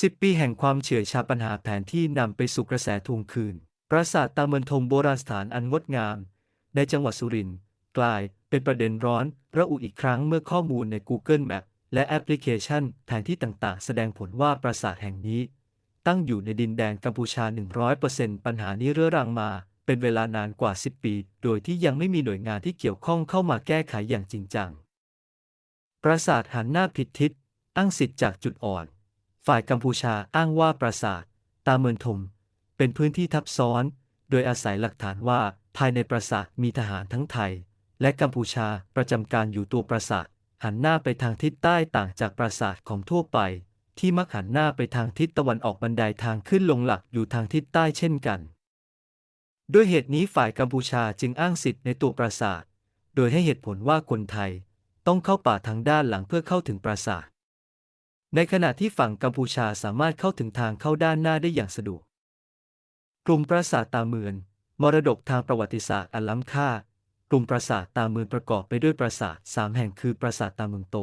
สิบปีแห่งความเฉื่อยชาปัญหาแผนที่นำไปสู่กระแสทวงคืน ปราสาทตาเมือนทมโบราณสถานอันงดงาม ในจังหวัดสุรินทร์กลายเป็นประเด็นร้อน ระอุอีกครั้งเมื่อข้อมูลใน Google Map และแอปพลิเคชันแผนที่ต่างๆ แสดงผลว่าปราสาทแห่งนี้ ตั้งอยู่ในดินแดนกัมพูชา 100%ปัญหานี้เรื้อรังมา เป็นเวลานานกว่า 10 ปี โดยที่ยังไม่มีหน่วยงานที่เกี่ยวข้องเข้ามาแก้ไขอย่างจริงจัง ปราสาทหันหน้าผิดทิศ อ้างสิทธิ์จากจุดอ่อน ฝ่ายกัมพูชาอ้างว่าปราสาท ตาเมินทม เป็นพื้นที่ทับซ้อน โดยอาศัยหลักฐานว่าภายในปราสาทมีทหารทั้งไทย และกัมพูชาประจำการอยู่ตัวปราสาท หันหน้าไปทางทิศใต้ต่างจากปราสาทของทั่วไป ที่มักหันหน้าไปทางทิศตะวันออกบันไดทางขึ้นลงหลักอยู่ทางทิศใต้เช่นกัน ด้วยเหตุนี้ฝ่ายกัมพูชาจึงอ้างสิทธิ์ในตัวปราสาท โดยให้เหตุผลว่าคนไทย ต้องเข้าป่าทางด้านหลังเพื่อเข้าถึงปราสาท ในขณะที่ฝั่งกัมพูชาสามารถเข้าถึงทางเข้าด้านหน้าได้อย่างสะดวก กลุ่มปราสาทตาเมือนมรดกทางประวัติศาสตร์อันล้ำค่า กลุ่มปราสาทตาเมือนประกอบไปด้วยปราสาทสามแห่งคือปราสาทตาเมืองโต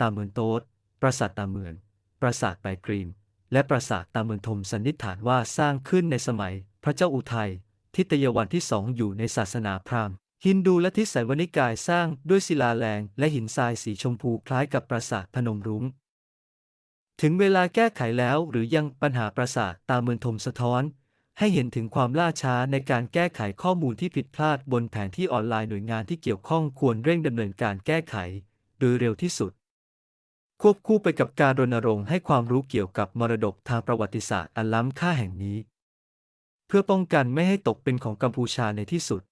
ตาเมืองโต๊ดปราสาทตาเมือน ปราสาทไปกรีม และปราสาทตาเมืองทมสันนิษฐานว่าสร้างขึ้นในสมัย พระเจ้าอุทัย ทิตยวันที่สองอยู่ในศาสนาพราหมณ์ฮินดูและทิศไสยวนิกายสร้างด้วยศิลาแรงและหินทรายสีชมพูคล้ายกับปราสาทพนมรุง้ง ถึงเวลาแก้ไขแล้วหรือยังปัญหาปราสาทตาเมืองทมสะท้อน ให้เห็นถึงความล่าช้าในการแก้ไขข้อมูลที่ผิดพลาดบนแผนที่ออนไลน์หน่วยงานที่เกี่ยวข้องควรเร่งดำเนินการแก้ไข โดยเร็วที่สุด ควบคู่ไปกับการรณรงค์ให้ความรู้เกี่ยวกับมรดกทางประวัติศาสตร์อันล้ำค่าแห่งนี้ เพื่อป้องกันไม่ให้ตกเป็นของกัมพูชาในที่สุด